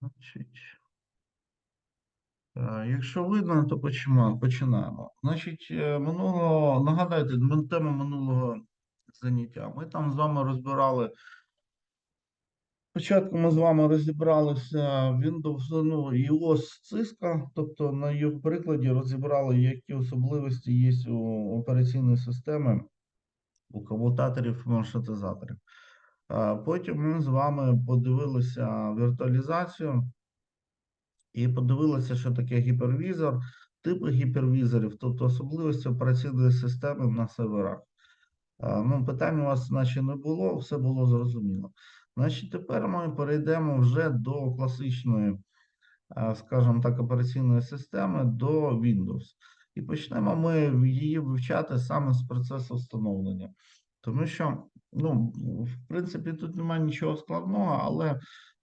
Значить, е, якщо видно, то починаємо. Значить, е, минулого, нагадайте, тема минулого заняття. Ми там з вами розбирали. Спочатку ми з вами розібралися Windows, ну, iOS Cisco, тобто на їх прикладі розібрали, які особливості є у операційної системи у комутаторів маршрутизаторів. А Потім ми з вами подивилися віртуалізацію і подивилися, що таке гіпервізор, типи гіпервізорів, тобто особливості операційної системи на серверах. Ну, питань у вас, наче, не було, все було зрозуміло. Значить, тепер ми перейдемо вже до класичної, скажімо так, операційної системи, до Windows. І почнемо ми її вивчати саме з процесу встановлення. Тому що, ну, в принципі, тут немає нічого складного, але,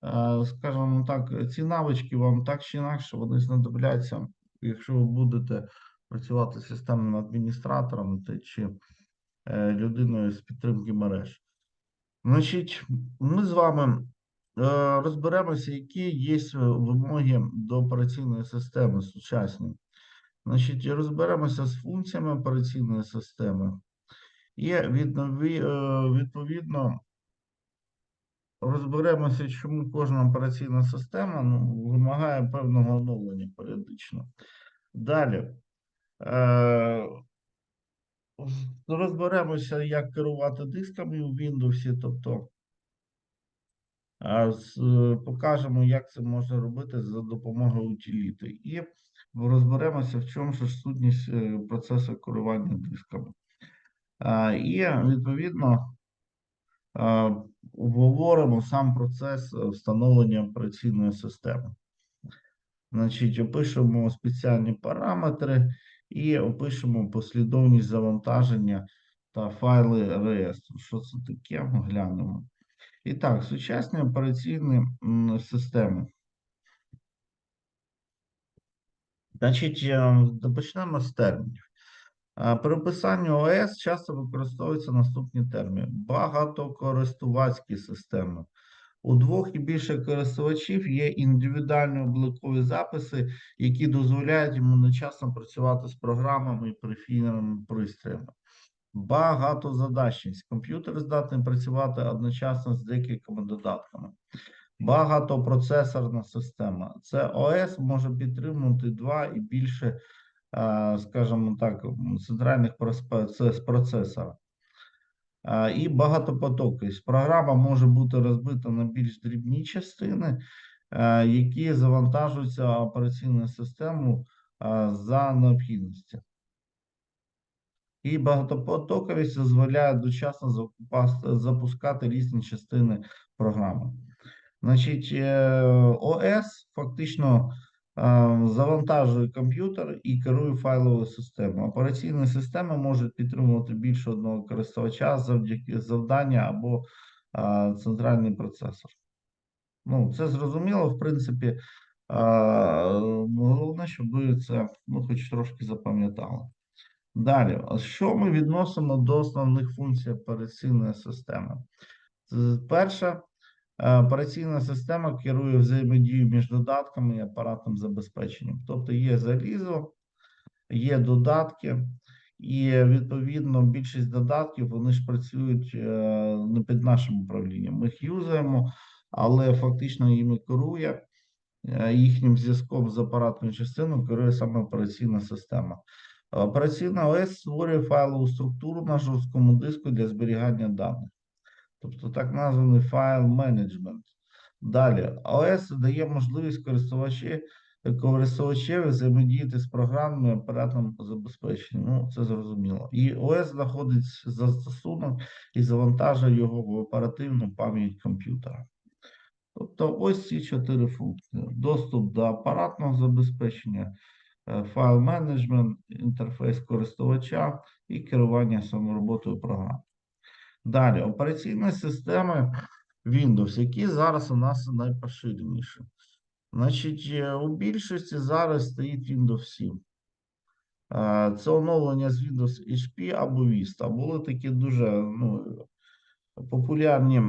е, скажімо так, ці навички вам так чи інакше вони знадобляться, якщо ви будете працювати системним адміністратором чи е, людиною з підтримки мереж. Значить, ми з вами е, розберемося, які є вимоги до операційної системи сучасні. Значить, розберемося з функціями операційної системи. І е, відповідно розберемося, чому кожна операційна система ну, вимагає певного оновлення періодично. Далі. Е, розберемося, як керувати дисками у Windows, тобто е, покажемо, як це можна робити за допомогою утиліти. І розберемося, в чому ж сутність процесу керування дисками. А, І відповідно а, обговоримо сам процес е, встановлення операційної системи. Значить, опишемо спеціальні параметри і опишемо послідовність завантаження та файли реєстру. Що це таке? Глянемо. І так, сучасні операційні системи. Значить, е, почнемо з термінів. А, При описанні ОС часто використовуються наступні терміни: багатокористувацькі системи. У двох і більше користувачів є індивідуальні облікові записи, які дозволяють йому одночасно працювати з програмами і периферійними пристроями. Багатозадачність. Комп'ютер здатний працювати одночасно з декількома додатками. Багатопроцесорна система. Це ОС може підтримувати два і більше, е, скажімо так, центральних. А, І багатопотокість. Програма може бути розбита на більш дрібні частини, які завантажуються операційною системою е, за необхідності. І багатопотоковість дозволяє дочасно запускати різні частини програми. Значить, е, ОС фактично завантажує комп'ютер і керує файловою системою. Операційні системи можуть підтримувати більше одного користувача завдяки завдання або е, центральний процесор. Ну, це зрозуміло, в принципі, е, головне, щоб ви це ну, хоч трошки запам'ятали. Далі, що ми відносимо до основних функцій операційної системи? Перша, е, операційна система керує взаємодією між додатками і апаратним забезпеченням. Тобто є залізо, є додатки, і відповідно більшість додатків вони ж працюють е, не під нашим управлінням. Ми їх юзаємо, але фактично їми керує е, їхнім зв'язком з апаратною частиною керує саме операційна система. Операційна ОС створює файлову структуру на жорсткому диску для зберігання даних, тобто так названий файл менеджмент. Далі, ОС дає можливість користувачі, користувачеві взаємодіяти з програмами і апаратним забезпеченням. Ну, це зрозуміло. І ОС знаходить застосунок і завантажує його в оперативну пам'ять комп'ютера. Тобто ось ці чотири функції: доступ до апаратного забезпечення, е, файл менеджмент, інтерфейс користувача і керування самороботою програм. Далі, операційні системи Windows, які зараз у нас найпоширеніші. Значить, е, у більшості зараз стоїть Windows 7. Е, Це оновлення з Windows HP або Vista. Були такі дуже ну, популярні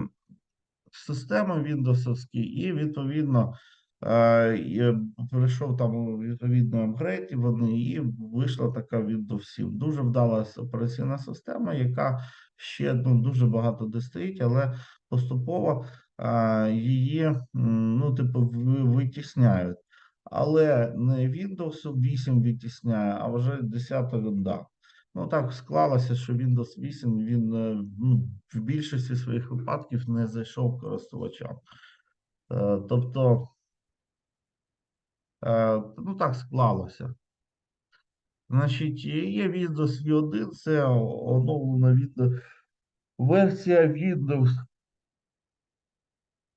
системи Windows, і відповідно е, і, перейшов там відповідно апгрейд, і вони і вийшла така Windows 7. Дуже вдала операційна система, яка ще ну, дуже багато де стоїть, але поступово а, її ну, типу, витісняють. Але не Windows 8 витісняє, а вже 10 вінда. Ну так склалося, що Windows 8 він е, ну, в більшості своїх випадків не зайшов користувачам. Е, Тобто, е, ну так склалося. Значить, є Windows V1, це оновлена Windows, версія Windows,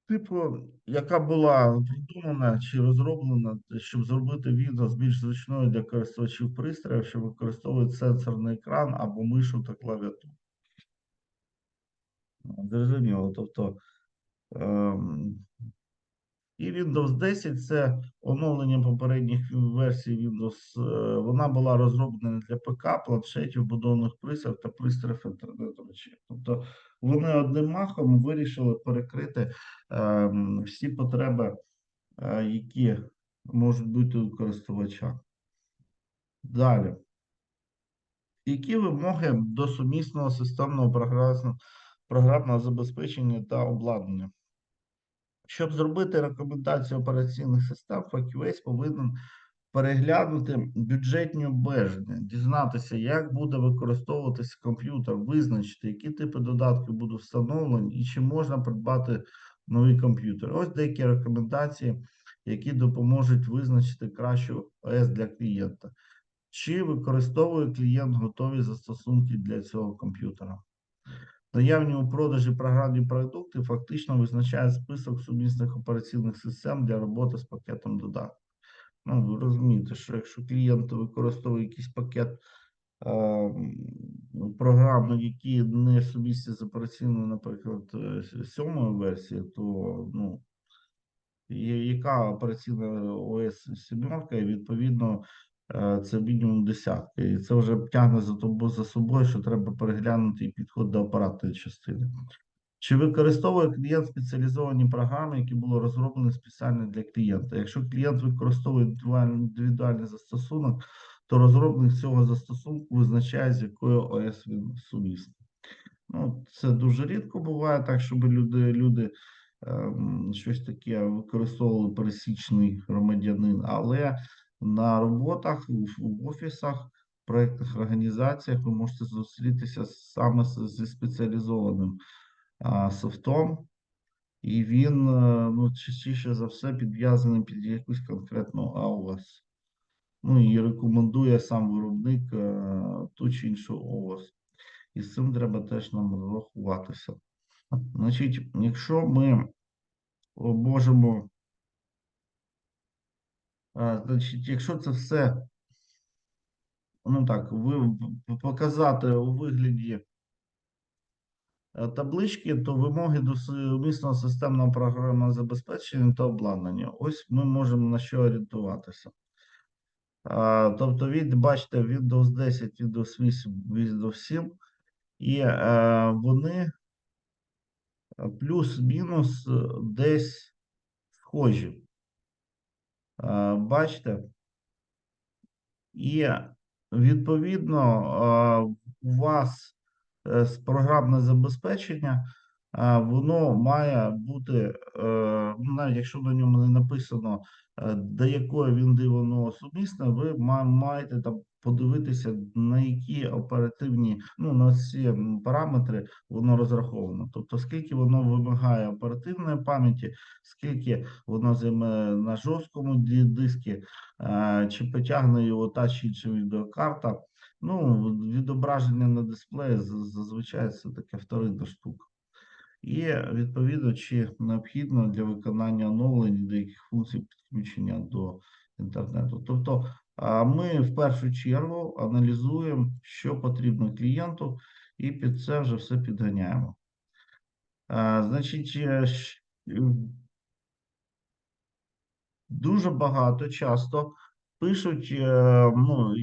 типу, яка була придумана чи розроблена, щоб зробити Windows більш зручною для користувачів пристроїв, що використовують сенсорний екран або мишу та клавіатуру. Зрозуміло, тобто ем, і Windows 10 це оновлення попередніх версій Windows. е, Вона була розроблена для ПК, планшетів, будовних пристроїв та пристроїв інтернету речей. Тобто вони одним махом вирішили перекрити ем, всі потреби, е, які можуть бути у користувача. Далі. Які вимоги до сумісного системного програмного забезпечення та обладнання? Щоб зробити рекомендацію операційних систем, фахівець повинен переглянути бюджетні обмеження, дізнатися, як буде використовуватися комп'ютер, визначити, які типи додатків будуть встановлені і чи можна придбати новий комп'ютер. Ось деякі рекомендації, які допоможуть визначити кращу ОС для клієнта. Чи використовує клієнт готові застосунки для цього комп'ютера? Наявні у продажі програмні продукти фактично визначають список сумісних операційних систем для роботи з пакетом додатків. Ну, ви розумієте, що якщо клієнт використовує якийсь пакет е, програм, які не сумісні з операційною, наприклад, е, сьомою версією, то ну, яка операційна ОС сімерка, і відповідно це мінімум десятка. І це вже тягне за тобою за собою, що треба переглянути і підход до апаратної частини. Чи використовує клієнт спеціалізовані програми, які були розроблені спеціально для клієнта? Якщо клієнт використовує індивідуальний застосунок, то розробник цього застосунку визначає, з якою ОС він сумісний. Ну, це дуже рідко буває так, щоб люди, люди ем, щось таке використовували пересічний громадянин, але на роботах, в, в офісах, проєктних організаціях ви можете зустрітися саме зі спеціалізованим софтом, і він е, ну, частіше за все підв'язаний під якусь конкретну АОС. Ну і рекомендує сам виробник е, ту чи іншу ООС. І з цим треба теж нам рахуватися. Значить, якщо ми е, значить, якщо це все, ну так, ви показати у вигляді е, таблички, то вимоги до сумісного системного програмного забезпечення та обладнання. Ось ми можемо на що орієнтуватися. А, Тобто, від, бачите, Windows 10, Windows 8, Windows 7, і е, вони е, плюс-мінус е, десь схожі. Е, Бачите? І відповідно е, у вас е, програмне забезпечення, воно має бути, ну, навіть якщо на ньому не написано, до якої він воно сумісне, ви ма- маєте там подивитися, на які оперативні, ну на ці параметри воно розраховано. Тобто, скільки воно вимагає оперативної пам'яті, скільки воно займе на жорсткому дискі, е, чи потягне його та чи інша відеокарта. Ну, відображення на дисплеї зазвичай це таке вторинна штука. І відповідно, чи необхідно для виконання оновлень деяких функцій підключення до інтернету. Тобто, ми в першу чергу аналізуємо, що потрібно клієнту, і під це вже все підганяємо. Значить, дуже багато часто пишуть, е, ну,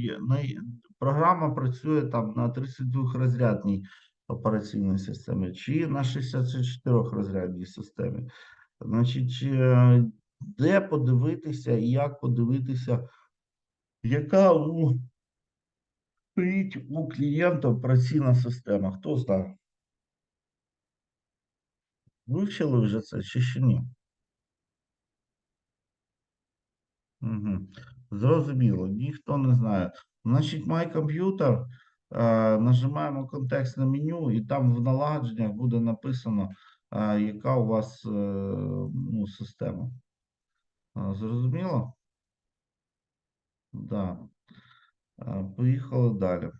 програма працює там на 32 розрядній операційній системі чи на 64 розрядній системі. Значить, е, де подивитися і як подивитися, яка у стоїть у клієнта операційна система. Хто знає? Вивчили вже це чи ще ні? Угу. Зрозуміло, ніхто не знає. Значить, My Computer, е, нажимаємо контекстне меню, і там в налагодженнях буде написано, е, яка у вас е, ну, система. Е, Зрозуміло? Да. Поїхали далі.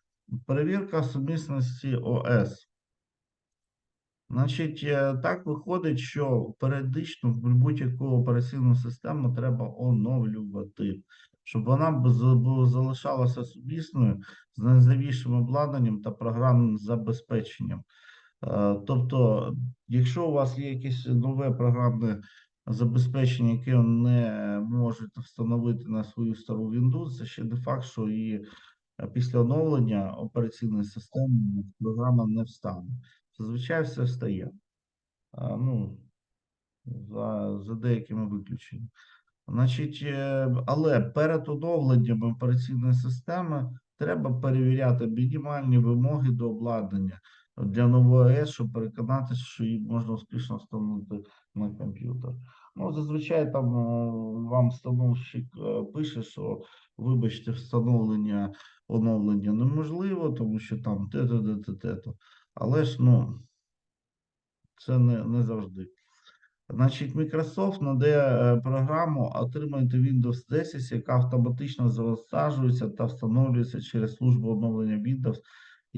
Перевірка сумісності ОС. Значить, е, так виходить, що періодично в будь-яку операційну систему треба оновлювати, щоб вона залишалася сумісною з найновішим обладнанням та програмним забезпеченням. Е, Тобто, якщо у вас є якесь нове програмне забезпечення, яке не можете встановити на свою стару Windows, це ще не факт, що і е, після оновлення операційної системи програма не встане. Зазвичай все встає. А, ну, за, за деякими виключеннями. Значить, е, але перед оновленням операційної системи треба перевіряти мінімальні вимоги до обладнання для нової ОС, щоб переконатися, що її можна успішно встановити на комп'ютер. Ну, зазвичай там е, вам встановщик е, пише, що вибачте, встановлення оновлення неможливо, тому що там те-то, те-то, те-то. Але ж ну, це не, не завжди. Значить, Microsoft надає е, програму отримайте Windows 10, яка автоматично завантажується та встановлюється через службу оновлення Windows.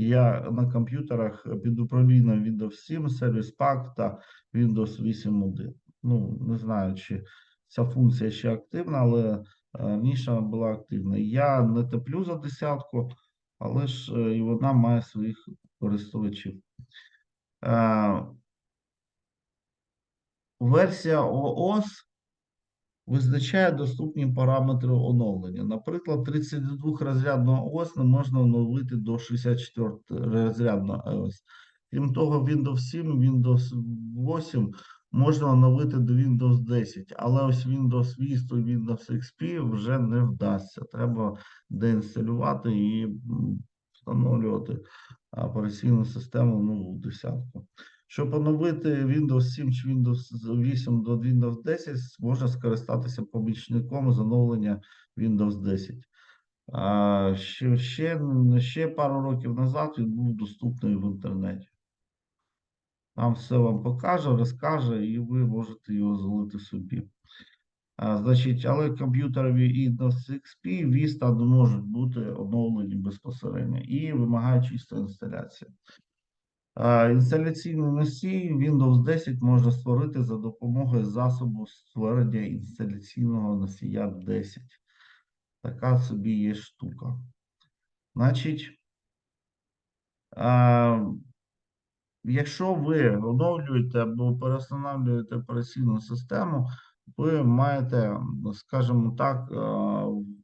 Я на комп'ютерах під управлінням Windows 7, Service Pack та Windows 8.1. Ну, не знаю, чи ця функція ще активна, але е, раніше вона була активна. Я не теплю за десятку, але ж е, і вона має своїх користувачів. Е, Версія ООС визначає доступні параметри оновлення. Наприклад, 32-розрядного ООС не можна оновити до 64-розрядного ООС. Крім того, Windows 7, Windows 8 можна оновити до Windows 10, але ось Windows Vista Windows XP вже не вдасться. Треба деінсталювати і встановлювати операційну систему нову десятку. Щоб оновити Windows 7 чи Windows 8 до Windows 10, можна скористатися помічником з оновлення Windows 10. А ще, ще, ще пару років назад він був доступний в інтернеті. Там все вам покаже, розкаже, і ви можете його залити собі. А, значить, але комп'ютерові Windows XP, Vista не можуть бути оновлені безпосередньо і вимагають чисто інсталяції. Інсталяційний носій Windows 10 можна створити за допомогою засобу створення інсталяційного носія 10. Така собі є штука. Значить, якщо ви оновлюєте або перестановлюєте операційну систему, ви маєте, скажімо так,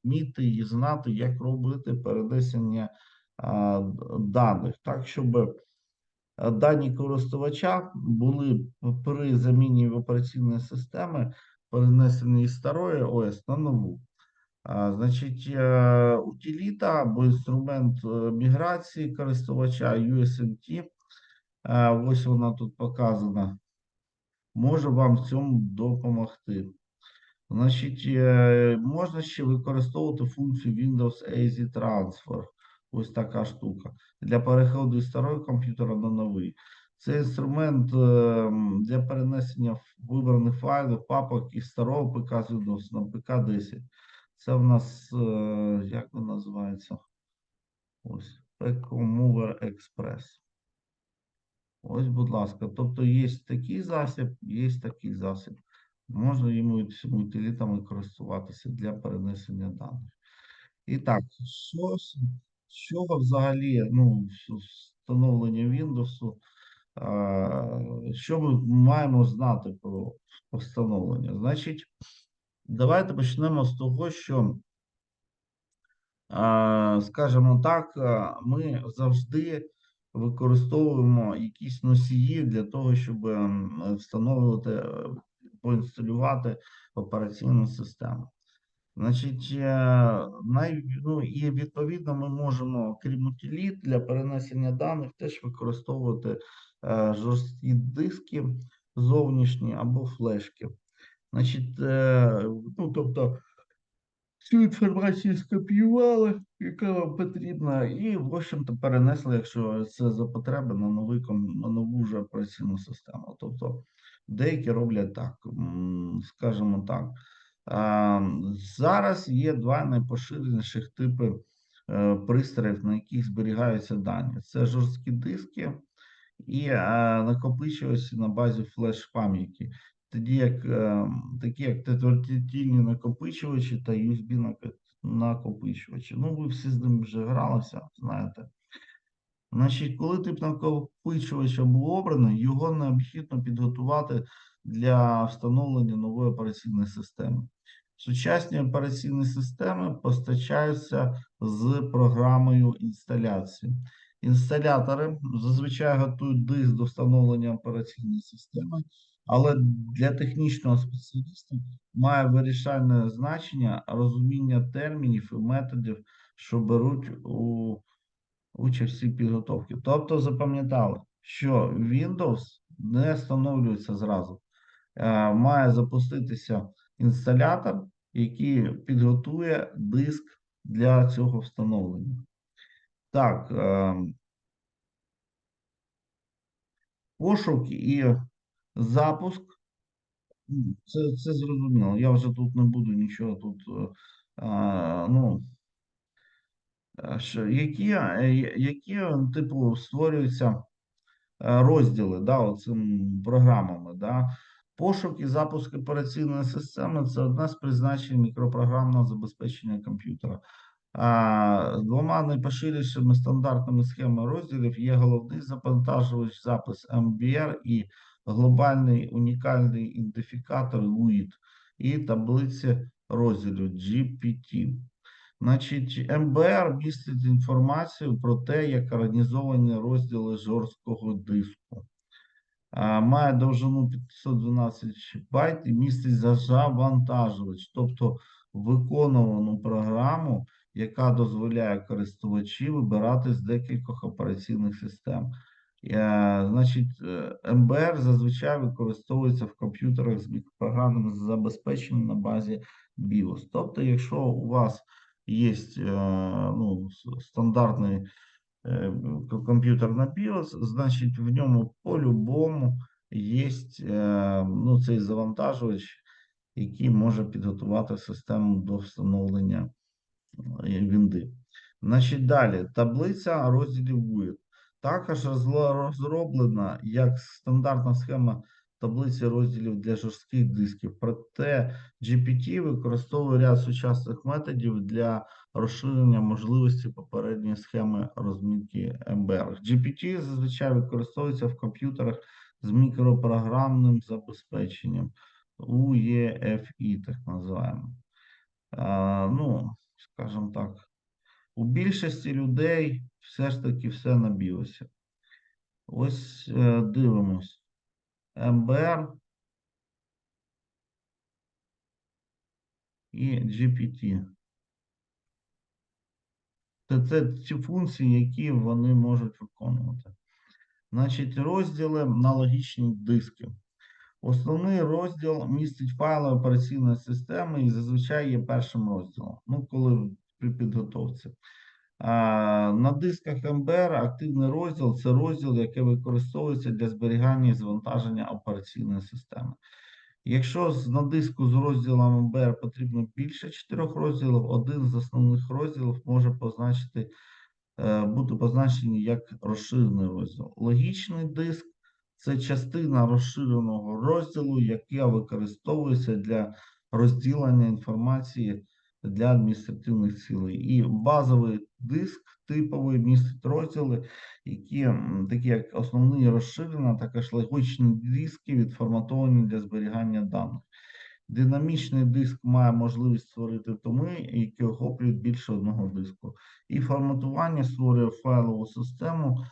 вміти і знати, як робити перенесення даних, так, щоб дані користувача були при заміні операційної системи перенесені із старої ОС на нову. А, Значить, е, утиліта або інструмент е, міграції користувача USMT, е, ось вона тут показана, може вам в цьому допомогти. Значить, е, можна ще використовувати функцію Windows Easy Transfer. Ось така штука. Для переходу із старого комп'ютера на новий. Це інструмент е, для перенесення вибраних файлів, папок із старого ПК з Windows на ПК 10. Це в нас, е, як він називається? Ось, Mover Express. Ось, будь ласка. Тобто є такий засіб, є такий засіб. Можна йому цими утилітами користуватися для перенесення даних. І так, що, з з чого взагалі ну, встановлення Windows, що ми маємо знати про встановлення? Значить, давайте почнемо з того, що скажімо так, ми завжди використовуємо якісь носії для того, щоб встановлювати поінсталювати операційну систему. Значить, е, ну, і відповідно ми можемо, крім утиліт, для перенесення даних теж використовувати е, жорсткі диски зовнішні або флешки. Значить, е, ну, тобто, всю інформацію скопіювали, яка вам потрібна, і, в общем-то, перенесли, якщо це за потреби, на новий на нову вже операційну систему. Тобто, деякі роблять так, скажімо так. А, Зараз є два найпоширеніших типи е, пристроїв, на яких зберігаються дані. Це жорсткі диски і е, накопичувачі на базі флеш-пам'яті. Тоді як е, такі як тетвердітільні накопичувачі та USB накопичувачі. Ну, ви всі з ним вже гралися, знаєте. Значить, коли тип накопичувача був обраний, його необхідно підготувати для встановлення нової операційної системи. Сучасні операційні системи постачаються з програмою інсталяції. Інсталятори зазвичай готують диск до встановлення операційної системи, але для технічного спеціаліста має вирішальне значення розуміння термінів і методів, що беруть у участі підготовки. Тобто запам'ятали, що Windows не встановлюється зразу. Е, Має запуститися інсталятор, який підготує диск для цього встановлення. Так, е, пошук і запуск. Це, це зрозуміло. Я вже тут не буду нічого тут. е, ну, які, е, які, типу, створюються е, розділи да, оцим програмами. Да. Пошук і запуск операційної системи це одне з призначень мікропрограмного забезпечення комп'ютера. Двома найпоширенішими стандартними схемами розділів є головний завантажувач запис MBR і глобальний унікальний ідентифікатор UID і таблиці розділів GPT. Значить, МБР містить інформацію про те, як організовані розділи жорсткого диску. Має довжину 512 байт і містить завантажувач, тобто виконувану програму, яка дозволяє користувачі вибирати з декількох операційних систем. Е, Значить, е, МБР зазвичай використовується в комп'ютерах з мікропрограмним забезпеченням на базі BIOS. Тобто, якщо у вас є ну, с- стандартний е, комп'ютер на BIOS, значить в ньому по-любому є ну, цей завантажувач, який може підготувати систему до встановлення вінди. Значить, далі таблиця розділів WIT. Також розроблена як стандартна схема таблиці розділів для жорстких дисків. Проте GPT використовує ряд сучасних методів для розширення можливості попередньої схеми розмітки МБР. GPT зазвичай використовується в комп'ютерах з мікропрограмним забезпеченням UEFI, так називаємо. А, ну, скажімо так, у більшості людей все ж таки все на біосі. Ось е, дивимось. МБР і GPT. Це, це ті функції, які вони можуть виконувати. Значить, розділи на логічні диски. Основний розділ містить файли операційної системи і зазвичай є першим розділом. Ну, коли при підготовці. На дисках МБР активний розділ це розділ, який використовується для зберігання і завантаження операційної системи. Якщо на диску з розділом МБР потрібно більше чотирьох розділів, один з основних розділів може позначити, е, бути позначений як розширений розділ. Логічний диск це частина розширеного розділу, яка використовується для розділення інформації для адміністративних цілей. І базовий диск типовий містить розділи, які такі як основний і розширена, також логічні диски відформатовані для зберігання даних. Динамічний диск має можливість створити томи, які охоплюють більше одного диску. І форматування створює файлову систему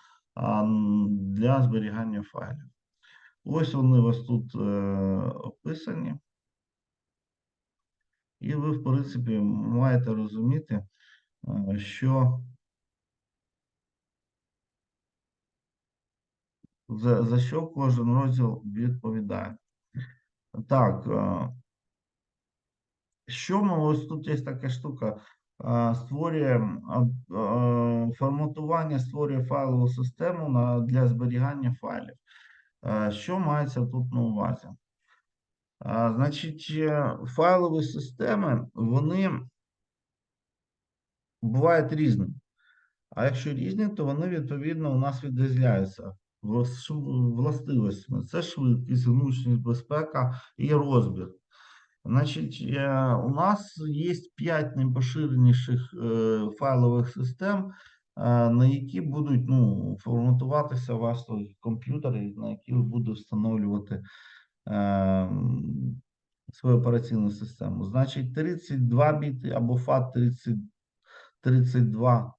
для зберігання файлів. Ось вони у вас тут е, описані. І ви, в принципі, маєте розуміти, е, що за, за що кожен розділ відповідає. Так, е, що ми ось тут є така штука. е, Створює форматування, створює файлову систему для зберігання файлів. Що мається тут на увазі? Значить, е, файлові системи, вони бувають різними. А якщо різні, то вони відповідно у нас відрізняються влас- властивостями. Це швидкість, внутрішність безпека і розмір. Значить, е, у нас є 5 найпоширеніших е, файлових систем, на які будуть ну, форматуватися ваш комп'ютер, на які ви будете встановлювати свою операційну систему. Значить, 32 біти або FAT 30, 32.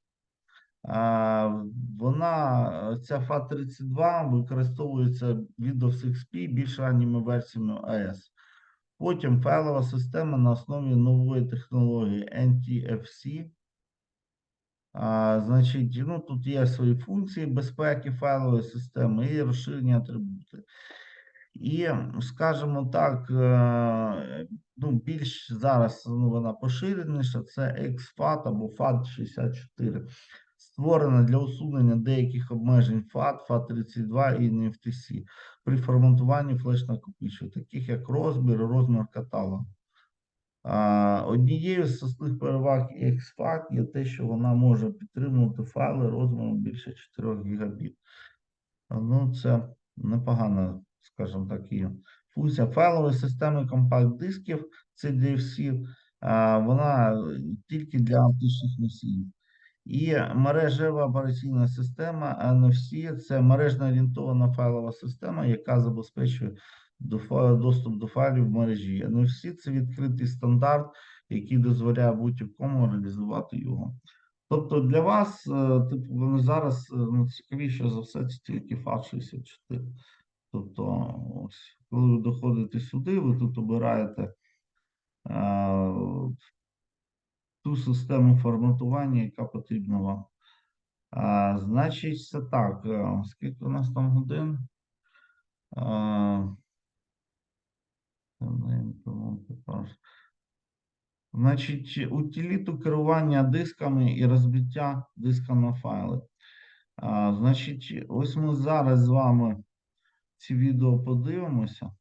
Вона, ця FAT32 використовується Windows XP більш ранніми версіями AES. Потім файлова система на основі нової технології NTFC. А, значить, ну, тут є свої функції безпеки файлової системи і розширені атрибути. І, скажімо так, е, ну, більш зараз ну, вона поширеніша, це XFAT або FAT64. Створена для усунення деяких обмежень FAT, FAT32 і NFTC при форматуванні флеш-накопичувачів, таких як розмір, розмір каталогу. Однією з основних переваг XFAT є те, що вона може підтримувати файли розміром більше 4 гігабіт. Ну, це непогана, скажімо так, і функція файлової системи компакт-дисків CDFC, вона е, тільки для оптичних носіїв. І мережева операційна система NFC – це мережно орієнтована файлова система, яка забезпечує доступ до файлів в мережі. NFC – це відкритий стандарт, який дозволяє будь-якому реалізувати його. Тобто для вас, е, типу, вони зараз е, ну, цікавіше за все це тільки FAT64. Тобто, ось, коли ви доходите сюди, ви тут обираєте е, ту систему форматування, яка потрібна вам. А, значить, це так. е, Скільки у нас там годин? А, Значить, утиліту керування дисками і розбиття диска на файли. А, значить, ось ми зараз з вами ці відео подивимося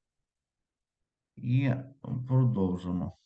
і продовжимо.